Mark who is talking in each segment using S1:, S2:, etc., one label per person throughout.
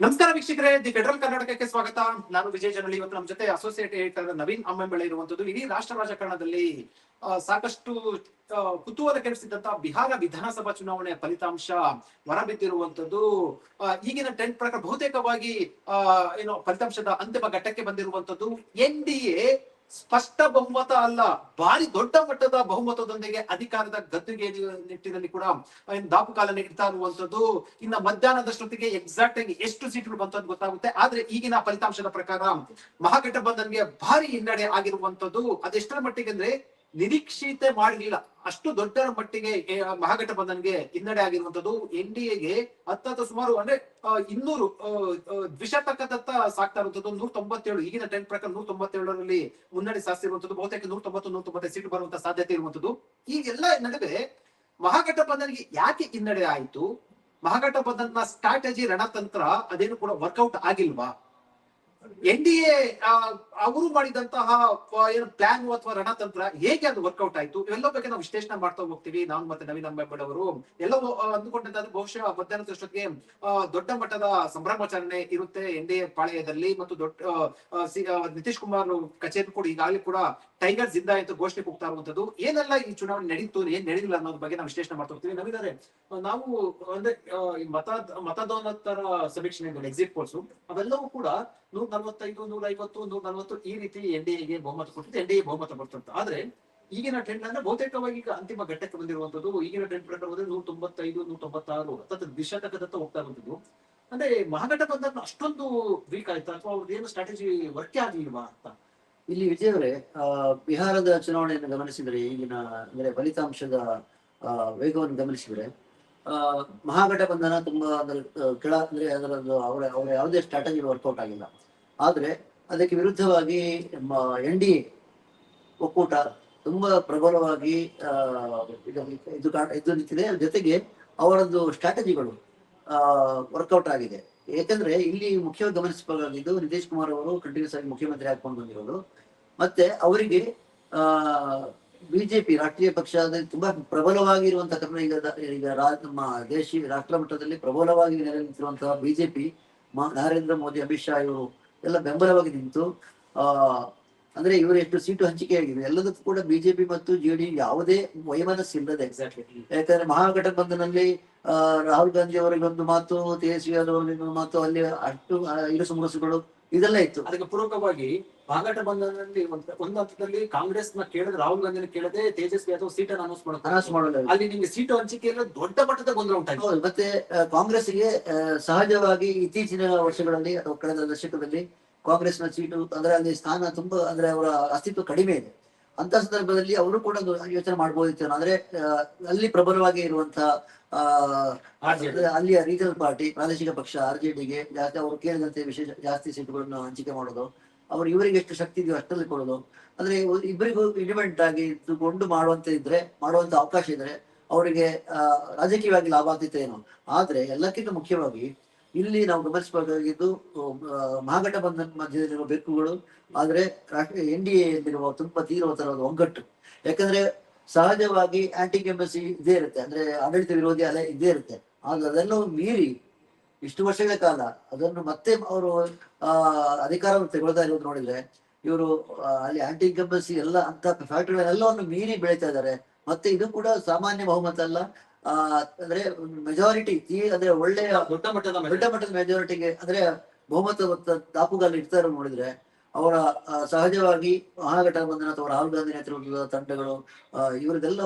S1: ನಮಸ್ಕಾರ ವೀಕ್ಷಕರೇ, the federal ಕರ್ನಾಟಕಕ್ಕೆ ಸ್ವಾಗತ. ನಾನು ವಿಜಯ್ ಜನಳಿ ಇವತ್ತು ನಮ್ಮ ಜೊತೆ ಅಸೋಸಿಯೇಟ್ ಎಡಿಟರ್ ನವೀನ್ ಅಮ್ಮೆಂಬಳೆ ಇರುವಂತದ್ದು, ಇಡೀ ರಾಷ್ಟ್ರ ರಾಜಕಾರಣದಲ್ಲಿ ಸಾಕಷ್ಟು ಕುತೂಹಲ ಕೆಡಿಸಿದಂತಹ ಬಿಹಾರ ವಿಧಾನಸಭಾ ಚುನಾವಣೆಯ ಫಲಿತಾಂಶ ಹೊರಬಿದ್ದಿರುವಂತದ್ದು ಈಗಿನ ಟೆಂಟ್ ಪ್ರಕಾರ ಬಹುತೇಕವಾಗಿ ಏನು ಫಲಿತಾಂಶದ ಅಂತಿಮ ಘಟ್ಟಕ್ಕೆ ಬಂದಿರುವಂತದ್ದು, ಎನ್ ಡಿ ಎ ಸ್ಪಷ್ಟ ಬಹುಮತ ಅಲ್ಲ, ಭಾರಿ ದೊಡ್ಡ ಮಟ್ಟದ ಬಹುಮತದೊಂದಿಗೆ ಅಧಿಕಾರದ ಗದ್ದುಗೆ ನಿಟ್ಟಿನಲ್ಲಿ ಕೂಡ, ಏನು ದಾಪುಕಾಲನೆ ಇಡ್ತಾ ಇರುವಂತದ್ದು ಇನ್ನ ಮಧ್ಯಾಹ್ನದಷ್ಟೊತ್ತಿಗೆ ಎಕ್ಸಾಕ್ಟ್ ಆಗಿ ಎಷ್ಟು ಸೀಟ್ಗಳು ಬಂತು ಅಂತ ಗೊತ್ತಾಗುತ್ತೆ. ಆದ್ರೆ ಈಗಿನ ಫಲಿತಾಂಶದ ಪ್ರಕಾರ ಮಹಾಗಠಬಂಧನ್ಗೆ ಭಾರಿ ಹಿನ್ನಡೆ ಆಗಿರುವಂತದ್ದು ಅದೆಷ್ಟರ ಮಟ್ಟಿಗೆ ಅಂದ್ರೆ ನಿರೀಕ್ಷಿತ ಮಾಡಲಿಲ್ಲ. ಅಷ್ಟು ದೊಡ್ಡ ಮಟ್ಟಿಗೆ ಮಹಾಗಠಬಂಧನ್ಗೆ ಹಿನ್ನಡೆ ಆಗಿರುವಂತದ್ದು ಎನ್ ಡಿ ಎಗೆ ಹತ್ತ ಸುಮಾರು ಅಂದ್ರೆ ಇನ್ನೂರು ದ್ವಿಶತಕದತ್ತ ಸಾಕ್ತಾ ಇರುವಂತದ್ದು ನೂರ ತೊಂಬತ್ತೇಳು ಈಗಿನ ಟೆಂಟ್ ಪ್ರಕಾರ ನೂರ ತೊಂಬತ್ತೇಳರಲ್ಲಿ ಮುನ್ನಡೆ ಸಾಧಿಸಿರುವಂತದ್ದು ಬಹುತೇಕ ನೂರ ತೊಂಬತ್ತು ನೂರ ತೊಂಬತ್ತೈದು ಸೀಟ್ ಬರುವಂತ ಸಾಧ್ಯತೆ ಇರುವಂತದ್ದು ಈಗೆಲ್ಲ ನಡುವೆ ಮಹಾಗಠಬಂಧನ್ಗೆ ಯಾಕೆ ಹಿನ್ನಡೆ ಆಯಿತು? ಮಹಾಗಠಬಂಧನ್ನ ಸ್ಟ್ರಾಟಜಿ ರಣತಂತ್ರ ಅದೇನು ಕೂಡ ವರ್ಕೌಟ್ ಆಗಿಲ್ವಾ? ಎನ್ ಡಿ ಎ ಅವರು ಮಾಡಿದಂತಹ ಏನು ಪ್ಲಾನ್ ಅಥವಾ ರಣತಂತ್ರ ಹೇಗೆ ಅದು ವರ್ಕೌಟ್ ಆಯ್ತು? ಇವೆಲ್ಲ ಬಗ್ಗೆ ನಾವು ವಿಶ್ಲೇಷಣೆ ಮಾಡ್ತಾ ಹೋಗ್ತೀವಿ. ನಾನು ಮತ್ತೆ ನವೀನ್ ಅಂಬೇಡ್ ಅವರು. ಎಲ್ಲವೂ ಅಂದುಕೊಂಡಂತ ಅಂದುಕೊಂಡಂತಾದ್ರೆ ಬಹುಶಃ ಮಧ್ಯಾಹ್ನದಷ್ಟೊತ್ತಿಗೆ ಅಷ್ಟೊತ್ತಿಗೆ ದೊಡ್ಡ ಮಟ್ಟದ ಸಂಭ್ರಮಾಚರಣೆ ಇರುತ್ತೆ ಎನ್ ಡಿ ಎ ಪಾಳೆಯದಲ್ಲಿ. ಮತ್ತು ದೊಡ್ಡ ನಿತೀಶ್ ಕುಮಾರ್ ಕಚೇರಿ ಕೂಡ ಈಗಾಗಲೇ ಕೂಡ ಟೈಗರ್ ಜಿಂದಾ ಅಂತ ಘೋಷಣೆ ಕೂಗ್ತಾ ಇರುವಂತದ್ದು, ಏನೆಲ್ಲ ಈ ಚುನಾವಣೆ ನಡೀತು, ಏನ್ ನಡೆದಿಲ್ಲ ಅನ್ನೋದ್ರ ಬಗ್ಗೆ ನಾವು ವಿಶ್ಲೇಷಣೆ ಮಾಡ್ತಾ ಹೋಗ್ತೀವಿ. ನಾವು, ಅಂದ್ರೆ ಮತ ಮತದಾನತರ ಸಮೀಕ್ಷೆ ಎಕ್ಸಿಟ್ ಪೋಲ್ಸ್ ಅವೆಲ್ಲವೂ ಕೂಡ ನೂರ ನಲವತ್ತೈದು, ನೂರ ಐವತ್ತು, ನೂರ ನಲವತ್ತು ಈ ರೀತಿ ಎನ್ ಡಿ ಎಗೆ ಬಹುಮತ ಕೊಟ್ಟಿದ್ದು, ಎನ್ ಡಿ ಎ ಬಹುಮತ ಬರ್ತಂತ ಆದ್ರೆ, ಈಗಿನ ಟ್ರೆಂಡ್ ಅಂದ್ರೆ ಬಹುತೇಕವಾಗಿ ಈಗ ಅಂತಿಮ ಘಟ್ಟಕ್ಕೆ ಬಂದಿರುವಂತದ್ದು, ಈಗಿನ ಟ್ರೆಂಡ್ ಪ್ರಕಾರ ಬಂದ್ರೆ ನೂರ ತೊಂಬತ್ತೈದು, ನೂರ ತೊಂಬತ್ತಾರು ಅಥವಾ ದ್ವಿಶತಕದತ್ತ ಹೋಗ್ತಾ ಇರುವಂತದ್ದು. ಅಂದ್ರೆ ಮಹಾಗಠಬಂಧನ್ ಅಷ್ಟೊಂದು ವೀಕ್ ಆಯ್ತಾ? ಅಥವಾ ಅವ್ರದ್ದು ಏನು ಸ್ಟ್ರಾಟಜಿ ವರ್ಕ್ ಆಗ್ಲಿಲ್ವಾ ಅಂತ?
S2: ಇಲ್ಲಿ ವಿಜಯ್ ಅವರೇ ಆ, ಬಿಹಾರದ ಚುನಾವಣೆಯನ್ನು ಗಮನಿಸಿದರೆ ಈಗಿನ ಅಂದ್ರೆ ಫಲಿತಾಂಶದ ವೇಗವನ್ನು ಗಮನಿಸಿದರೆ ಆ, ಮಹಾಗಠಬಂಧನ ತುಂಬಾ ಅಂದ್ರೆ ಕೆಳ ಅಂದ್ರೆ ಅದರದ್ದು ಅವರ ಅವರ ಯಾವುದೇ ಸ್ಟ್ರಾಟಜಿ ವರ್ಕೌಟ್ ಆಗಿಲ್ಲ. ಆದ್ರೆ ಅದಕ್ಕೆ ವಿರುದ್ಧವಾಗಿ ಎನ್ ಡಿ ಒಕ್ಕೂಟ ತುಂಬಾ ಪ್ರಬಲವಾಗಿ ಇದು ಇದು ನಿಂತಿದೆ. ಜೊತೆಗೆ ಅವರದ್ದು ಸ್ಟ್ರಾಟಜಿಗಳು ವರ್ಕೌಟ್ ಆಗಿದೆ. ಯಾಕಂದ್ರೆ ಇಲ್ಲಿ ಮುಖ್ಯವಾಗಿ ಗಮನಿಸಬೇಕಾಗಿದ್ದು ನಿತೀಶ್ ಕುಮಾರ್ ಅವರು ಕಂಟಿನ್ಯೂಸ್ ಆಗಿ ಮುಖ್ಯಮಂತ್ರಿ ಹಾಕೊಂಡು ಬಂದಿರೋದು. ಮತ್ತೆ ಅವರಿಗೆ, ಆ, ಬಿಜೆಪಿ ರಾಷ್ಟ್ರೀಯ ಪಕ್ಷ ಅಂದ್ರೆ ತುಂಬಾ ಪ್ರಬಲವಾಗಿರುವಂತಹ ಕರ್ನ ಈಗ ನಮ್ಮ ದೇಶಿ, ರಾಷ್ಟ್ರ ಮಟ್ಟದಲ್ಲಿ ಪ್ರಬಲವಾಗಿ ನೆಲೆ ನಿಂತಿರುವಂತಹ ಬಿಜೆಪಿ ನರೇಂದ್ರ ಮೋದಿ, ಅಮಿತ್ ಶಾ ಇವರು ಎಲ್ಲ ಬೆಂಬಲವಾಗಿ ನಿಂತು, ಆ, ಅಂದ್ರೆ ಇವರು ಎಷ್ಟು ಸೀಟು ಹಂಚಿಕೆ ಆಗಿದೆ ಎಲ್ಲದಕ್ಕೂ ಕೂಡ ಬಿಜೆಪಿ ಮತ್ತು ಜೆಡಿ ಯಾವುದೇ ವೈಮನಸ್ಸಿಲ್ಲದೆ. ಯಾಕಂದ್ರೆ ಮಹಾಗಠಬಂಧನಲ್ಲಿ ರಾಹುಲ್ ಗಾಂಧಿ ಅವರಿಗೊಂದು ಮಾತು ತೇಜಸ್ವಿ ಯಾದವ್ ಅವರಿಗೊಂದು ಮಾತು ಅಲ್ಲಿ ಅಷ್ಟು ಇರು ಇರುಸು ಮುರುಸುಗಳು ಇದೆಲ್ಲ ಇತ್ತು.
S1: ಅದಕ್ಕೆ ಪೂರಕವಾಗಿ ಮಾಗಾಟ ಬಂಧನದಲ್ಲಿ ಒಂದು ಹಂತದಲ್ಲಿ ಕಾಂಗ್ರೆಸ್ನ ಕೇಳಿದ್ರೆ ರಾಹುಲ್ ಗಾಂಧಿನ ಕೇಳದೆ ತೇಜಸ್ವಿ ಅಥವಾ ಸೀಟ್ ಅನ್ನು ಅನೌನ್ಸ್
S2: ಅನೌನ್ಸ್ ಮಾಡಲ್ಲ.
S1: ಅಲ್ಲಿ ನಿಮ್ಗೆ ಸೀಟು ಹಂಚಿಕೆಯಲ್ಲಿ ದೊಡ್ಡ ಮಟ್ಟದ ಗೊಂದಲ ಉಂಟಾಗಿದೆ
S2: ಮತ್ತೆ ಕಾಂಗ್ರೆಸ್ಗೆ ಸಹಜವಾಗಿ ಇತ್ತೀಚಿನ ವರ್ಷಗಳಲ್ಲಿ ಅಥವಾ ಕಳೆದ ದಶಕದಲ್ಲಿ ನ ಸೀಟು ಅಂದ್ರೆ ಅಲ್ಲಿ ಸ್ಥಾನ ತುಂಬಾ ಅಂದ್ರೆ ಅವರ ಅಸ್ತಿತ್ವ ಕಡಿಮೆ ಇದೆ. ಅಂತ ಸಂದರ್ಭದಲ್ಲಿ ಅವರು ಕೂಡ ಯೋಚನೆ ಮಾಡಬಹುದಿತ್ತು ಅಂದ್ರೆ ಅಲ್ಲಿ ಪ್ರಬಲವಾಗಿ ಇರುವಂತಹ. ಅಲ್ಲಿಯ ರೀಜನಲ್ ಪಾರ್ಟಿ ಪ್ರಾದೇಶಿಕ ಪಕ್ಷ ಆರ್ ಜೆ ಡಿಗೆ ಜಾಸ್ತಿ ಅವರು ಕೇಳಿದಂತೆ ವಿಶೇಷ ಜಾಸ್ತಿ ಸೀಟುಗಳನ್ನು ಹಂಚಿಕೆ ಮಾಡೋದು ಅವ್ರು ಇವರಿಗೆ ಎಷ್ಟು ಶಕ್ತಿ ಇದೆಯೋ ಅಷ್ಟಲ್ಲಿ ಕೊಡೋದು. ಅಂದ್ರೆ ಇಬ್ಬರಿಗೂ ಇಂಡಿಪೆಂಡೆಂಟ್ ಆಗಿ ಇದ್ದುಕೊಂಡು ಮಾಡುವಂತ ಇದ್ರೆ ಮಾಡುವಂತ ಅವಕಾಶ ಇದ್ರೆ ಅವರಿಗೆ ರಾಜಕೀಯವಾಗಿ ಲಾಭ ಆಗ್ತಿತ್ತು ಏನೋ? ಆದ್ರೆ ಎಲ್ಲಕ್ಕಿಂತ ಮುಖ್ಯವಾಗಿ ಇಲ್ಲಿ ನಾವು ಗಮನಿಸಬೇಕಾಗಿದ್ದು ಮಹಾಗಠಬಂಧನ್ ಮಧ್ಯದಲ್ಲಿರುವ ಬೆಕ್ಕುಗಳು, ಆದ್ರೆ ಎನ್ ಡಿ ಎಲ್ಲಿರುವ ತುಂಬಾ ತೀವ್ರತರವಾದ ಒಗ್ಗಟ್ಟು. ಯಾಕಂದ್ರೆ ಸಹಜವಾಗಿ ಆಂಟಿ ಕೆಂಬಸಿ ಇದೇ ಇರುತ್ತೆ. ಅಂದ್ರೆ ಆಡಳಿತ ವಿರೋಧಿ ಅಲೆ ಇದ್ದೇ ಇರುತ್ತೆ. ಆದ್ರೆ ಅದನ್ನು ಮೀರಿ ಇಷ್ಟು ವರ್ಷಗಳ ಕಾಲ ಅದನ್ನು ಮತ್ತೆ ಅವರು, ಆ, ಅಧಿಕಾರವನ್ನು ತೆಗೊಳ್ತಾ ಇರೋದು ನೋಡಿದ್ರೆ, ಇವರು ಅಲ್ಲಿ ಆಂಟಿ ಕೆಂಬಸಿ ಎಲ್ಲ ಅಂತ ಫ್ಯಾಕ್ಟರಿಗಳೆಲ್ಲವನ್ನು ಮೀರಿ ಬೆಳೀತಾ ಇದ್ದಾರೆ. ಮತ್ತೆ ಇದು ಕೂಡ ಸಾಮಾನ್ಯ ಬಹುಮತ ಅಲ್ಲ. ಅಂದ್ರೆ ಮೆಜಾರಿಟಿ ಅಂದ್ರೆ ಒಳ್ಳೆಯ
S1: ದೊಡ್ಡ ಮಟ್ಟದ
S2: ದೊಡ್ಡ ಮಟ್ಟದ ಮೆಜಾರಿಟಿಗೆ ಅಂದ್ರೆ ಬಹುಮತ ದಾಪುಗಾಲು ಇರ್ತಾರೋ ಇರೋ ನೋಡಿದ್ರೆ ಅವರ ಸಹಜವಾಗಿ ಮಹಾಗಠಬಂಧನ ಅಥವಾ ರಾಹುಲ್ ಗಾಂಧಿ ನೇತೃತ್ವದ ತಂಡಗಳು ಇವರದೆಲ್ಲ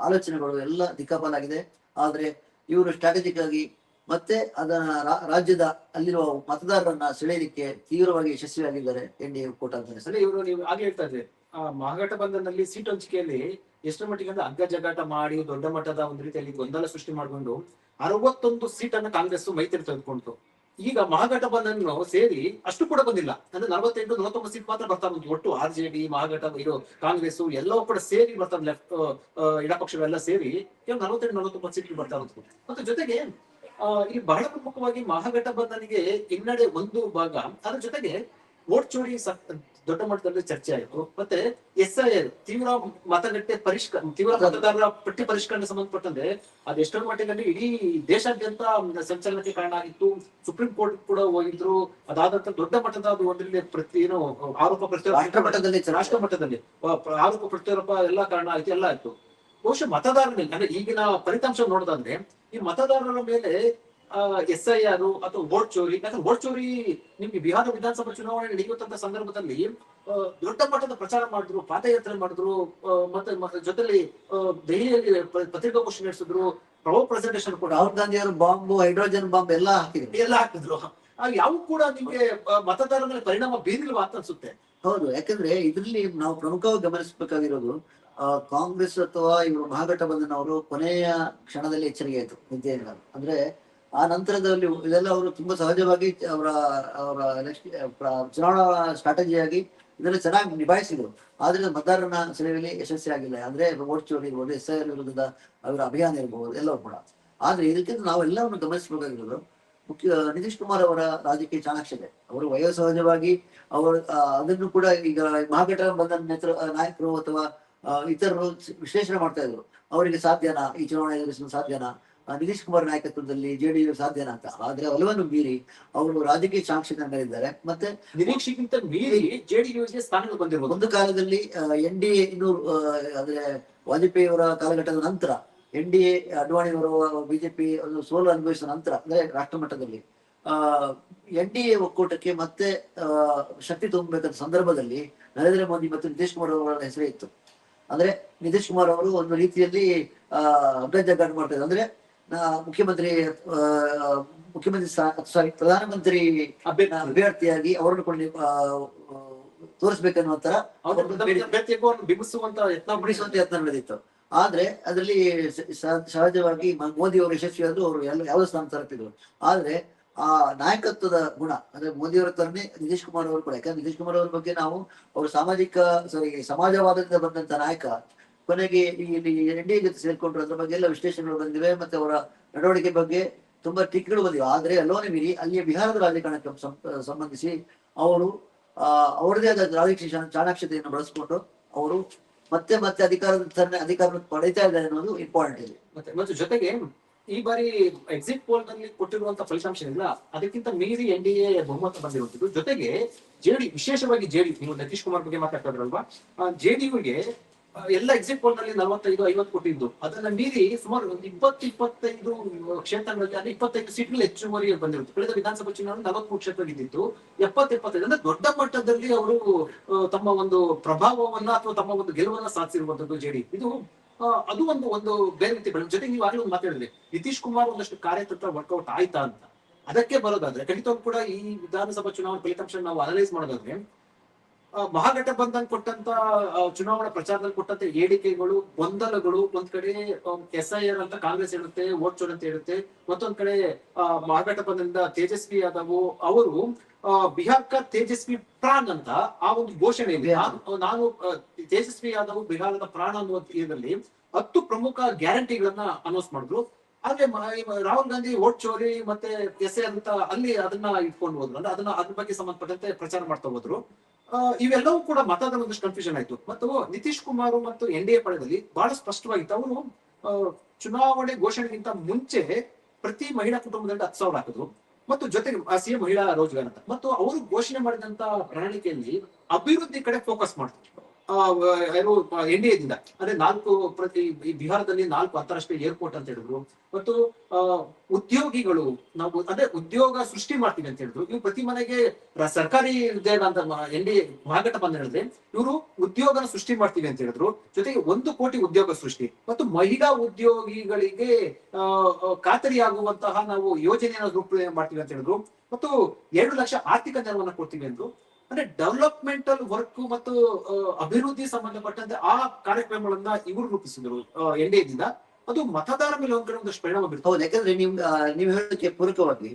S2: ಆಲೋಚನೆಗಳು ಎಲ್ಲ ದಿಕ್ಕಾಪಾಲಾಗಿದೆ. ಆದ್ರೆ ಇವರು ಸ್ಟ್ರಾಟಜಿಕ್ ಆಗಿ ಮತ್ತೆ ಅದನ್ನ ರಾಜ್ಯದ ಅಲ್ಲಿರುವ ಮತದಾರರನ್ನ ಸೆಳೆಯಲಿಕ್ಕೆ ತೀವ್ರವಾಗಿ ಯಶಸ್ವಿಯಾಗಿದ್ದಾರೆ ಎನ್ ಡಿ ಎ
S1: ಕೋಟಾ ಇವರು ನೀವು ಹಾಗೆ ಹೇಳ್ತಾ ಇದ್ರಿ ಆ, ಮಹಾಗಠಬಂಧನಲ್ಲಿ ಸೀಟ್ ಹಂಚಿಕೆಯಲ್ಲಿ ಎಷ್ಟು ಮಟ್ಟಿಗೆ ಅಂದ್ರೆ ಅಗ್ಗ ಜಗಾಟ ಮಾಡಿ ದೊಡ್ಡ ಮಟ್ಟದ ಒಂದು ರೀತಿಯಲ್ಲಿ ಗೊಂದಲ ಸೃಷ್ಟಿ ಮಾಡಿಕೊಂಡು ಅರವತ್ತೊಂದು ಸೀಟ್ ಅನ್ನು ಕಾಂಗ್ರೆಸ್ ಮೈತ್ರಿ ತೆಗೆದುಕೊಂಡು ಈಗ ಮಹಾಗಠಬಂಧನ್ ಸೇರಿ ಅಷ್ಟು ಕೂಡ ಬಂದಿಲ್ಲ. ಅಂದ್ರೆ ನಲವತ್ತೆಂಟು ನಲವತ್ತೊಂಬತ್ತು ಸೀಟ್ ಮಾತ್ರ ಬರ್ತಾ ಬಂತು. ಒಟ್ಟು ಆರ್ ಜೆ ಡಿ ಮಹಾಗಠ ಇದು ಕಾಂಗ್ರೆಸ್ ಎಲ್ಲವೂ ಕೂಡ ಸೇರಿ ಬರ್ತಾ ಲೆಫ್ಟ್ ಎಡಪಕ್ಷಗಳೆಲ್ಲ ಸೇರಿ ಕೇವಲ ನಲವತ್ತೆಂಟು, ನಲವತ್ತೊಂಬತ್ತು ಸೀಟ್ ಬರ್ತಾ ಬಂತು. ಮತ್ತು ಜೊತೆಗೆ ಇಲ್ಲಿ ಬಹಳ ಪ್ರಮುಖವಾಗಿ ಮಹಾಗಠಬಂಧನಿಗೆ ಹಿನ್ನಡೆ ಒಂದು ಭಾಗ, ಅದ್ರ ಜೊತೆಗೆ ಓಟ್ ಚೋರಿ ದೊಡ್ಡ ಮಟ್ಟದಲ್ಲಿ ಚರ್ಚೆ ಆಯಿತು. ಮತ್ತೆ ಎಸ್ ಐ ಎಲ್ ತೀವ್ರ ಮತಗಟ್ಟೆ ಪರಿಷ್ಕ ತೀವ್ರ ಮತದಾರರ ಪಟ್ಟಿ ಪರಿಷ್ಕರಣೆ ಸಂಬಂಧಪಟ್ಟಂತೆ ಅದೆಷ್ಟರ ಮಟ್ಟಿನಲ್ಲಿ ಇಡೀ ದೇಶಾದ್ಯಂತ ಸಂಚಲನಕ್ಕೆ ಕಾರಣ ಆಗಿತ್ತು. ಸುಪ್ರೀಂ ಕೋರ್ಟ್ ಕೂಡ ಹೋಗಿದ್ರು. ಅದಾದಂತ ದೊಡ್ಡ ಮಟ್ಟದ ಅದು ಒಂದ್ರಲ್ಲಿ ಪ್ರತಿ ಏನು ಆರೋಪ ಪ್ರತ್ಯಾರೋಪ
S2: ರಾಷ್ಟ್ರ ಮಟ್ಟದಲ್ಲಿ.
S1: ರಾಷ್ಟ್ರ ಮಟ್ಟದಲ್ಲಿ. ಆರೋಪ ಪ್ರತ್ಯಾರೋಪ ಎಲ್ಲ ಕಾರಣ ಆಯ್ತು ಎಲ್ಲ ಆಯ್ತು. ಬಹುಶಃ ಮತದಾರರಲ್ಲಿ ಮೇಲೆ ಅಂದ್ರೆ ಈಗಿನ ಫಲಿತಾಂಶ ನೋಡೋದಂದ್ರೆ ಈ ಮತದಾರರ ಮೇಲೆ ಎಸ್ ಐ ಆರ್ ಅಥವಾ ವೋಟ್ ಚೋರಿ ಯಾಕಂದ್ರೆ ವೋಟ್ ಚೋರಿ ನಿಮ್ಗೆ ಬಿಹಾರ ವಿಧಾನಸಭಾ ಚುನಾವಣೆ ನಡೆಯುವಂತ ಸಂದರ್ಭದಲ್ಲಿ ದೊಡ್ಡ ಮಟ್ಟದ ಪ್ರಚಾರ ಮಾಡಿದ್ರು, ಪಾದಯಾತ್ರೆ ಮಾಡಿದ್ರು ಮತ್ತೆ ಜೊತೆಲಿ ದೆಹಲಿಯಲ್ಲಿ ಪತ್ರಿಕಾಗೋಷ್ಠಿ ನಡೆಸಿದ್ರು ಪ್ರವೋ ಪ್ರೆಸೆಂಟೇಶನ್ ಕೂಡ,
S2: ರಾಹುಲ್ ಗಾಂಧಿ ಅವರು ಬಾಂಬ್ ಹೈಡ್ರೋಜನ್ ಬಾಂಬ್ ಎಲ್ಲ ಹಾಕಿದ್ರು
S1: ಎಲ್ಲ ಹಾಕಿದ್ರು. ಯಾವ ಕೂಡ ನಿಮ್ಗೆ ಮತದಾರರ ಮೇಲೆ ಪರಿಣಾಮ ಬೀರಿಲ್ವಾ ಅಂತ ಅನ್ಸುತ್ತೆ.
S2: ಹೌದು, ಯಾಕಂದ್ರೆ ಇದರಲ್ಲಿ ನಾವು ಪ್ರಮುಖವಾಗಿ ಗಮನಿಸಬೇಕಾಗಿರೋದು ಕಾಂಗ್ರೆಸ್ ಅಥವಾ ಇವರು ಮಹಾಗಠಬಂಧನ ಅವರು ಕೊನೆಯ ಕ್ಷಣದಲ್ಲಿ ಎಚ್ಚರಿಕೆ ಆಯ್ತು ನಿದ್ದೆಯಿಂದ ಅಂದ್ರೆ ಆ ನಂತರದಲ್ಲಿ ಇದೆಲ್ಲ ಅವರು ತುಂಬಾ ಸಹಜವಾಗಿ ಅವರ ಅವರ ಚುನಾವಣಾ ಚುನಾವಣಾ ಸ್ಟ್ರಾಟಜಿಯಾಗಿ ಇದೆಲ್ಲ ಚೆನ್ನಾಗಿ ನಿಭಾಯಿಸಿದ್ರು. ಆದ್ರೆ ಮತದಾರನ ಸೆಳೆಯಲ್ಲಿ ಯಶಸ್ವಿ ಆಗಿಲ್ಲ. ಅಂದ್ರೆ ವೋಟ್ ಚೋರಿ ಇರ್ಬೋದು, ಎಸ್ ಐ ವಿರುದ್ಧದ ಅವರ ಅಭಿಯಾನ ಇರಬಹುದು ಎಲ್ಲವೂ ಕೂಡ. ಆದ್ರೆ ಇದಕ್ಕಿಂತ ನಾವೆಲ್ಲವನ್ನು ಗಮನಿಸಬೇಕಾಗಿರೋದು, ಮುಖ್ಯ, ನಿತೀಶ್ ಕುಮಾರ್ ಅವರ ರಾಜಕೀಯ ಚಾಣಾಕ್ಷತೆ. ಅವರು ವಯೋಸಹಜವಾಗಿ ಅವರು ಅದನ್ನು ಕೂಡ ಈಗ ಮಹಾಗಠಬಂಧನ ನೇತೃ ನಾಯಕರು ಅಥವಾ ಇತರರು ವಿಶ್ಲೇಷಣೆ ಮಾಡ್ತಾ ಇದ್ರು. ಅವರಿಗೆ ಸಾಧ್ಯನಾ? ಈ ಚುನಾವಣೆ ಎದುರಿಸಲು ಸಾಧ್ಯನಾ? ನಿತೀಶ್ ಕುಮಾರ್ ನಾಯಕತ್ವದಲ್ಲಿ ಜೆಡಿಯು ಸಾಧ್ಯನಾ ಅಂತ. ಆದ್ರೆ ಒಲವನ್ನು ಮೀರಿ ಅವರು ರಾಜಕೀಯ ಚಾಣಾಕ್ಷತೆ ಮೇಲಿದ್ದಾರೆ ಮತ್ತೆ
S1: ನಿರೀಕ್ಷೆಗಿಂತ ಮೀರಿ ಜೆಡಿಯುಗೆ ಸ್ಥಾನಗಳು ಬಂದಿರಬಹುದು
S2: ಒಂದು ಕಾಲದಲ್ಲಿ ಎನ್ ಡಿ ಎ ಇನ್ನು ಅಂದ್ರೆ ವಾಜಪೇಯಿ ಅವರ ಕಾಲಘಟ್ಟದ ನಂತರ ಎನ್ ಡಿ ಎ ಅಡ್ವಾಣಿಯವರು ಬಿಜೆಪಿ ಒಂದು ಸೋಲು ಅನುಭವಿಸಿದ ನಂತರ ಅಂದ್ರೆ ರಾಷ್ಟ್ರ ಮಟ್ಟದಲ್ಲಿ ಆ ಎನ್ ಡಿ ಎ ಒಕ್ಕೂಟಕ್ಕೆ ಮತ್ತೆ ಶಕ್ತಿ ತುಂಬಬೇಕಾದ ಸಂದರ್ಭದಲ್ಲಿ ನರೇಂದ್ರ ಮೋದಿ ಮತ್ತು ನಿತೀಶ್ ಕುಮಾರ್ ಅವರ ಹೆಸರೇ ಇತ್ತು. ಅಂದ್ರೆ ನಿತೀಶ್ ಕುಮಾರ್ ಅವರು ಒಂದು ರೀತಿಯಲ್ಲಿ ಅಭ್ಯರ್ಥಿ ಮಾಡ್ತಾರೆ ಅಂದ್ರೆ ಮುಖ್ಯಮಂತ್ರಿ ಮುಖ್ಯಮಂತ್ರಿ ಸಾರಿ ಪ್ರಧಾನಮಂತ್ರಿ
S1: ಅಭ್ಯರ್ಥಿ.
S2: ಅಭ್ಯರ್ಥಿಯಾಗಿ ಅವರನ್ನು ಕೊಂಡು ಆ, ಆ, ತೋರಿಸ್ಬೇಕನ್ನೋ ತರ
S1: ಅವ್ರ ಅಭ್ಯರ್ಥಿಗೂ ಅವ್ರನ್ನ ಬಿಂಬಿಸುವಂತ ಯತ್ನ ಬಿಡಿಸುವಂತ
S2: ಯತ್ನ ನಡೆದಿತ್ತು. ಆದ್ರೆ ಅದರಲ್ಲಿ ಸಹಜವಾಗಿ ಮೋದಿ ಅವರು ಯಶಸ್ವಿಯಾದ್ರು ಅವರು ಎಲ್ಲ ಯಾವ ಸ್ಥಾನ ತಲುಪಿದ್ರು. ಆದ್ರೆ ಆ ನಾಯಕತ್ವದ ಗುಣ ಅಂದ್ರೆ ಮೋದಿ ಅವರ ತರನೇ ನಿತೀಶ್ ಕುಮಾರ್ ಅವರು ಕೂಡ ಯಾಕಂದ್ರೆ ನಿತೀಶ್ ಕುಮಾರ್ ಅವರ ಬಗ್ಗೆ ನಾವು ಅವರು ಸಾಮಾಜಿಕ ಸಾರಿ ಸಮಾಜವಾದದಿಂದ ಬಂದಂತ ನಾಯಕ ಕೊನೆಗೆ ಇಲ್ಲಿ ಎನ್ ಡಿ ಜೊತೆ ಸೇರ್ಕೊಂಡ್ರು ಅದ್ರ ಬಗ್ಗೆ ಎಲ್ಲ ವಿಶ್ಲೇಷಣೆಗಳು ಬಂದಿವೆ ಮತ್ತೆ ಅವರ ನಡವಳಿಕೆ ಬಗ್ಗೆ ತುಂಬಾ ಟೀಕೆಗಳು ಬಂದಿವೆ. ಆದ್ರೆ ಅಲ್ಲೋನೇ ಮೀರಿ ಅಲ್ಲಿಯ ಬಿಹಾರದ ರಾಜಕಾರಣಕ್ಕೆ ಸಂಬಂಧಿಸಿ ಅವರು ಅವರದೇ ಆದ ರಾಜಕೀಯ ಚಾಣಾಕ್ಷತೆಯನ್ನು ಬಳಸಿಕೊಂಡು ಅವರು ಮತ್ತೆ ಮತ್ತೆ ಅಧಿಕಾರದ ತನ್ನ ಅಧಿಕಾರ ಪಡೀತಾ ಇದ್ದಾರೆ ಅನ್ನೋದು ಇಂಪಾರ್ಟೆಂಟ್ ಇದೆ.
S1: ಮತ್ತೆ ಜೊತೆಗೆ ಈ ಬಾರಿ ಎಕ್ಸಿಟ್ ಪೋಲ್ನಲ್ಲಿ ಕೊಟ್ಟಿರುವಂತ ಫಲಿತಾಂಶ ಇಲ್ಲ. ಅದಕ್ಕಿಂತ ಮೀರಿ ಎನ್ ಡಿ ಎ ಬಹುಮತ ಬಂದಿರುವಂತದ್ದು ಜೊತೆಗೆ ಜೆಡಿ ವಿಶೇಷವಾಗಿ ಜೆಡಿ ನೀವು ನಿತೀಶ್ ಕುಮಾರ್ ಬಗ್ಗೆ ಜೆಡಿ ಜೆಡಿಯುಗೆ ಎಲ್ಲ ಎಕ್ಸಿಟ್ ಪೋಲ್ನಲ್ಲಿ ನಲವತ್ತೈದು, ಐವತ್ತು ಕೊಟ್ಟಿದ್ದು. ಅದನ್ನ ಮೀರಿ ಸುಮಾರು ಒಂದು ಇಪ್ಪತ್ತು, ಇಪ್ಪತ್ತೈದು ಕ್ಷೇತ್ರಗಳಲ್ಲಿ, ಅಂದ್ರೆ ಇಪ್ಪತ್ತೈದು ಸೀಟ್ಗಳು ಹೆಚ್ಚುವರಿ ಬಂದಿರುತ್ತೆ. ಕಳೆದ ವಿಧಾನಸಭಾ ಚುನಾವಣೆ ನಲವತ್ಮೂರು ಕ್ಷೇತ್ರ ಗೆದ್ದಿತ್ತು ಎಪ್ಪತ್ತು ಎಪ್ಪತ್ತೈದು ಅಂದ್ರೆ ದೊಡ್ಡ ಮಟ್ಟದಲ್ಲಿ ಅವರು ತಮ್ಮ ಒಂದು ಪ್ರಭಾವವನ್ನ ಅಥವಾ ತಮ್ಮ ಒಂದು ಗೆಲುವನ್ನ ಸಾಧಿಸಿರುವಂತದ್ದು ಜೆಡಿ ಇದು ಅದು ಒಂದು ಒಂದು ಬೇರೆ ರೀತಿ ಬೆಳೆ ಜೊತೆಗೆ ನೀವು ಆಗಲೂ ಒಂದು ಮಾತಾಡಿದ್ರೆ. ನಿತೀಶ್ ಕುಮಾರ್ ಒಂದಷ್ಟು ಕಾರ್ಯತಂತ್ರ ವರ್ಕೌಟ್ ಆಯ್ತಾ ಅಂತ. ಅದಕ್ಕೆ ಬರೋದಾದ್ರೆ ಖಂಡಿತವಾಗ್ ಕೂಡ ಈ ವಿಧಾನಸಭಾ ಚುನಾವಣೆ ಫಲಿತಾಂಶ ನಾವು ಅನಲೈಸ್ ಮಾಡೋದಾದ್ರೆ ಮಹಾಗಠಬಂಧನ್ ಕೊಟ್ಟಂತ ಚುನಾವಣಾ ಪ್ರಚಾರದಲ್ಲಿ ಕೊಟ್ಟಂತ ಹೇಳಿಕೆಗಳು ಗೊಂದಲಗಳು ಒಂದ್ ಕಡೆ ಎಸ್ ಐ ಆರ್ ಅಂತ ಕಾಂಗ್ರೆಸ್ ಹೇಳುತ್ತೆ ಓಟ್ ಚೋರ್ ಅಂತ ಹೇಳುತ್ತೆ ಮತ್ತೊಂದ್ ಕಡೆ ಆ, ಮಹಾಗಠಬಂಧನದಿಂದ ತೇಜಸ್ವಿ ಯಾದವ್ ಅವರು ಆ, ಬಿಹಾರ್ ಕಾ ತೇಜಸ್ವಿ ಪ್ರಾಣ್ ಅಂತ ಆ ಒಂದು ಘೋಷಣೆ ಇದೆ. ನಾನು ತೇಜಸ್ವಿ ಯಾದವ್ ಬಿಹಾರದ ಪ್ರಾಣ ಅನ್ನುವ ಇದರಲ್ಲಿ ಹತ್ತು ಪ್ರಮುಖ ಗ್ಯಾರಂಟಿಗಳನ್ನ ಅನೌನ್ಸ್ ಮಾಡಿದ್ರು. ಆದ್ರೆ ರಾಹುಲ್ ಗಾಂಧಿ ಓಟ್ ಚೋರಿ ಮತ್ತೆ ಎಸ್ ಅಂತ ಅಲ್ಲಿ ಅದನ್ನ ಇಟ್ಕೊಂಡು ಹೋದ್ರು. ಅಂದ್ರೆ ಅದನ್ನ ಅದ್ರ ಬಗ್ಗೆ ಸಂಬಂಧಪಟ್ಟಂತೆ ಪ್ರಚಾರ ಮಾಡ್ತಾ ಹೋದ್ರು. ಇವೆಲ್ಲವೂ ಕೂಡ ಮತದ ಒಂದಷ್ಟು ಕನ್ಫ್ಯೂಷನ್ ಆಯ್ತು. ಮತ್ತು ನಿತೀಶ್ ಕುಮಾರ್ ಮತ್ತು ಎನ್ ಡಿ ಎ ಪಡೆದಲ್ಲಿ ಬಹಳ ಸ್ಪಷ್ಟವಾಗಿತ್ತು. ಅವರು ಚುನಾವಣೆ ಘೋಷಣೆಗಿಂತ ಮುಂಚೆ ಪ್ರತಿ ಮಹಿಳಾ ಕುಟುಂಬದಲ್ಲಿ ಹತ್ತು ಸಾವಿರ ಹಾಕಿದ್ರು. ಮತ್ತು ಜೊತೆಗೆ ಸಿಎಂ ಮಹಿಳಾ ರೋಜ್ಗಾರ್ ಅಂತ. ಮತ್ತು ಅವರು ಘೋಷಣೆ ಮಾಡಿದಂತ ಪ್ರಣಾಳಿಕೆಯಲ್ಲಿ ಅಭಿವೃದ್ಧಿ ಕಡೆ ಫೋಕಸ್ ಮಾಡ್ತಾರೆ ಎನ್ ಡಿ ಎದಿಂದ ಅಂದ್ರೆ ನಾಲ್ಕು ಪ್ರತಿ ಬಿಹಾರದಲ್ಲಿ ನಾಲ್ಕು ಅಂತಾರಾಷ್ಟ್ರೀಯ ಏರ್ಪೋರ್ಟ್ ಅಂತ ಹೇಳಿದ್ರು. ಮತ್ತು ಉದ್ಯೋಗಿಗಳು, ನಾವು, ಅಂದ್ರೆ ಉದ್ಯೋಗ ಸೃಷ್ಟಿ ಮಾಡ್ತೀವಿ ಅಂತ ಹೇಳಿದ್ರು. ಇವು ಪ್ರತಿ ಮನೆಗೆ ಸರ್ಕಾರಿ ಉದ್ಯೋಗ ಅಂತ ಎನ್ ಡಿ ಮಾಗಟ ಬಂದ ಹೇಳಿದ್ರೆ, ಇವರು ಉದ್ಯೋಗನ ಸೃಷ್ಟಿ ಮಾಡ್ತೀವಿ ಅಂತ ಹೇಳಿದ್ರು. ಜೊತೆಗೆ ಒಂದು ಕೋಟಿ ಉದ್ಯೋಗ ಸೃಷ್ಟಿ. ಮತ್ತು ಮಹಿಳಾ ಉದ್ಯೋಗಿಗಳಿಗೆ ಖಾತರಿಯಾಗುವಂತಹ ನಾವು ಯೋಜನೆಯನ್ನು ರೂಪಣೆ ಮಾಡ್ತೀವಿ ಅಂತ ಹೇಳಿದ್ರು. ಮತ್ತು ಎರಡು ಲಕ್ಷ ಆರ್ಥಿಕ ನೆರವನ್ನ ಕೊಡ್ತೀವಿ ಅಂದ್ರು. ಅಂದ್ರೆ ಡೆವಲಪ್ಮೆಂಟಲ್ ವರ್ಕ್ ಮತ್ತು ಅಭಿವೃದ್ಧಿ ಸಂಬಂಧಪಟ್ಟಂತೆ ಆ ಕಾರ್ಯಕ್ರಮಗಳನ್ನ ಇವರು ರೂಪಿಸಿದ್ರು ಎನ್ ಡಿ ಎದಿಂದ ಅದು ಮತದಾರ ಮೇಲೆ ಒಂದ್ ಕಡೆ ಒಂದಷ್ಟು ಪರಿಣಾಮ ಬೀರ್ತದೆ.
S2: ಹೌದು ಯಾಕಂದ್ರೆ ನಿಮ್ ನೀವು ಹೇಳೋದಕ್ಕೆ ಪೂರಕವಾಗಿ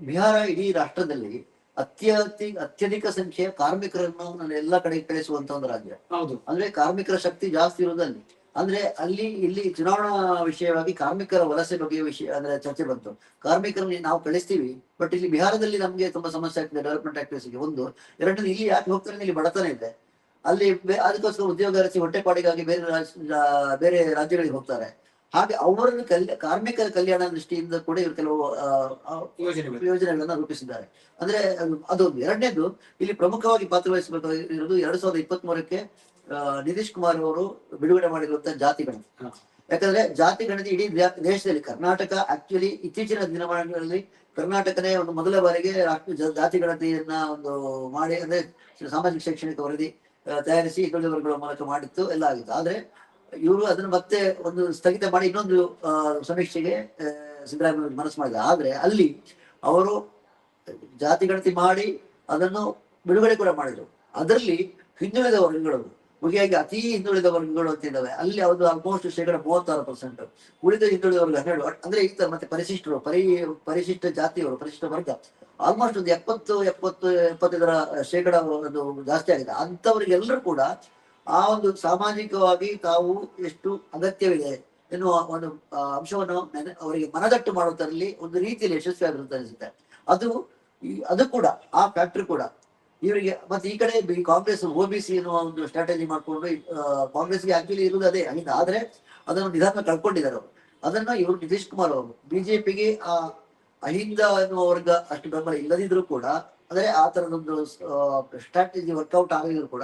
S2: ಬಿಹಾರ ಇಡೀ ರಾಷ್ಟ್ರದಲ್ಲಿ ಅತ್ಯತಿ ಅತ್ಯಧಿಕ ಸಂಖ್ಯೆಯ ಕಾರ್ಮಿಕರನ್ನು ನಾನು ಎಲ್ಲ ಕಡೆ ಕಳಿಸುವಂತ ಒಂದು ರಾಜ್ಯ.
S1: ಹೌದು.
S2: ಅಂದ್ರೆ ಕಾರ್ಮಿಕರ ಶಕ್ತಿ ಜಾಸ್ತಿ ಇರೋದಲ್ಲಿ ಅಂದ್ರೆ ಅಲ್ಲಿ ಇಲ್ಲಿ ಚುನಾವಣಾ ವಿಷಯವಾಗಿ ಕಾರ್ಮಿಕರ ವಲಸೆ ಬಗ್ಗೆ ವಿಷಯ ಅಂದ್ರೆ ಚರ್ಚೆ ಬಂತು. ಕಾರ್ಮಿಕರನ್ನ ನಾವು ಕಳಿಸ್ತೀವಿ ಬಟ್ ಇಲ್ಲಿ ಬಿಹಾರದಲ್ಲಿ ನಮ್ಗೆ ತುಂಬಾ ಸಮಸ್ಯೆ ಆಗ್ತದೆ ಡೆವಲಪ್ಮೆಂಟ್ ಆಕ್ಟಿವಿಟೀಸ್ಗೆ ಒಂದು ಎರಡನೇ ಇಲ್ಲಿ ಯಾಕೆ ಹೋಗ್ತಾರೆ ಇಲ್ಲಿ ಬಡತನ ಇದೆ. ಅಲ್ಲಿ ಅದಕ್ಕೋಸ್ಕರ ಉದ್ಯೋಗ ಅರಸಿ ಹೊಟ್ಟೆಪಾಡಿಗಾಗಿ ಬೇರೆ ಬೇರೆ ರಾಜ್ಯಗಳಿಗೆ ಹೋಗ್ತಾರೆ. ಹಾಗೆ ಅವರನ್ನು ಕಲ್ಯ ಕಾರ್ಮಿಕರ ಕಲ್ಯಾಣ ದೃಷ್ಟಿಯಿಂದ ಕೂಡ ಇವರು ಕೆಲವು ಯೋಜನೆಗಳನ್ನ ರೂಪಿಸಿದ್ದಾರೆ. ಅಂದ್ರೆ ಅದು- ಅದೊಂದು. ಎರಡನೇದು ಇಲ್ಲಿ ಪ್ರಮುಖವಾಗಿ ಪಾತ್ರವಹಿಸಬೇಕಾಗಿರೋದು ಎರಡ್ ಸಾವಿರದ ಇಪ್ಪತ್ತ್ ಮೂರಕ್ಕೆ ನಿತೀಶ್ ಕುಮಾರ್ ಅವರು ಬಿಡುಗಡೆ ಮಾಡಿರುವಂತಹ ಜಾತಿ ಗಣತಿ. ಯಾಕಂದ್ರೆ ಜಾತಿ ಗಣತಿ ಇಡೀ ದೇಶದಲ್ಲಿ ಕರ್ನಾಟಕ ಆಕ್ಚುಲಿ ಇತ್ತೀಚಿನ ದಿನಮಾನಗಳಲ್ಲಿ ಕರ್ನಾಟಕನೇ ಒಂದು ಮೊದಲ ಬಾರಿಗೆ ಜಾತಿ ಗಣತಿಯನ್ನ ಒಂದು ಮಾಡಿ ಅಂದ್ರೆ ಸಾಮಾಜಿಕ ಶೈಕ್ಷಣಿಕ ವರದಿ ತಯಾರಿಸಿ ಹಿಂದುಳಿದ ವರ್ಗಗಳ ಮೂಲಕ ಮಾಡಿತ್ತು ಎಲ್ಲ ಆಗಿತ್ತು. ಆದ್ರೆ ಇವರು ಅದನ್ನು ಮತ್ತೆ ಒಂದು ಸ್ಥಗಿತ ಮಾಡಿ ಇನ್ನೊಂದು ಸಮೀಕ್ಷೆಗೆ ಸಿದ್ದರಾಮಯ್ಯ ಮನಸ್ಸು ಮಾಡಿದ್ರು ಆದ್ರೆ ಅಲ್ಲಿ ಅವರು ಜಾತಿ ಗಣತಿ ಮಾಡಿ ಅದನ್ನು ಬಿಡುಗಡೆ ಕೂಡ ಮಾಡಿದ್ರು. ಅದರಲ್ಲಿ ಹಿಂದುಳಿದ ವರ್ಗಗಳು ಮುಖ್ಯವಾಗಿ ಅತಿ ಹಿಂದುಳಿದ ವರ್ಗಗಳು ಅಂತ ಅಲ್ಲಿ ಅವರು ಆಲ್ಮೋಸ್ಟ್ ಶೇಕಡ ಮೂವತ್ತಾರು ಪರ್ಸೆಂಟ್ ಉಳಿದ ಹಿಂದುಳಿದ ವರ್ಗ ಹನ್ನೆರಡು ಅಂದ್ರೆ ಈಗ ಮತ್ತೆ ಪರಿಶಿಷ್ಟರು, ಪರಿ, ಪರಿಶಿಷ್ಟ ಜಾತಿಯವರು, ಪರಿಶಿಷ್ಟ ವರ್ಗ ಆಲ್ಮೋಸ್ಟ್ ಒಂದು ಎಪ್ಪತ್ತು ಎಪ್ಪತ್ತು, ಎಪ್ಪತ್ತೈದರ ಶೇಕಡ ಒಂದು ಜಾಸ್ತಿ ಆಗಿದೆ. ಅಂತವರಿಗೆಲ್ಲರೂ ಕೂಡ ಆ ಒಂದು ಸಾಮಾಜಿಕವಾಗಿ ತಾವು ಎಷ್ಟು ಅಗತ್ಯವಿದೆ ಎನ್ನುವ ಒಂದು ಅಂಶವನ್ನು ನೆನೆ- ಅವರಿಗೆ ಮನದಟ್ಟು ಮಾಡುವುದರಲ್ಲಿ ಒಂದು ರೀತಿಯಲ್ಲಿ ಯಶಸ್ವಿಯಾಗಿರುತ್ತೆ ಅನಿಸುತ್ತೆ. ಅದು ಅದು ಕೂಡ, ಆ ಫ್ಯಾಕ್ಟ್ರಿ ಕೂಡ ಇವರಿಗೆ ಮತ್ತೆ ಈ ಕಡೆ ಬಿ- ಕಾಂಗ್ರೆಸ್ ಒಬಿಸಿ ಎನ್ನುವ ಒಂದು ಸ್ಟ್ರಾಟಜಿ ಮಾಡ್ಕೊಂಡು ಕಾಂಗ್ರೆಸ್ಗೆ ಆಕ್ಚುಲಿ ಇರುವುದು ಅದೇ. ಆದ್ರೆ ಅದನ್ನು ನಿಧಾನ ಕಳ್ಕೊಂಡಿದ್ದಾರೆ ಅವರು. ಅದನ್ನ ಇವರು ನಿತೀಶ್ ಕುಮಾರ್ ಅವರು ಬಿಜೆಪಿಗೆ ಆ, ಅಹಿಂದ ಎನ್ನುವ ವರ್ಗ ಅಷ್ಟು ಬೆಂಬಲ ಇಲ್ಲದಿದ್ರು ಕೂಡ, ಅಂದ್ರೆ ಆ ತರದೊಂದು ಸ್ಟ್ರಾಟಜಿ ವರ್ಕೌಟ್ ಆಗಿದ್ರು ಕೂಡ,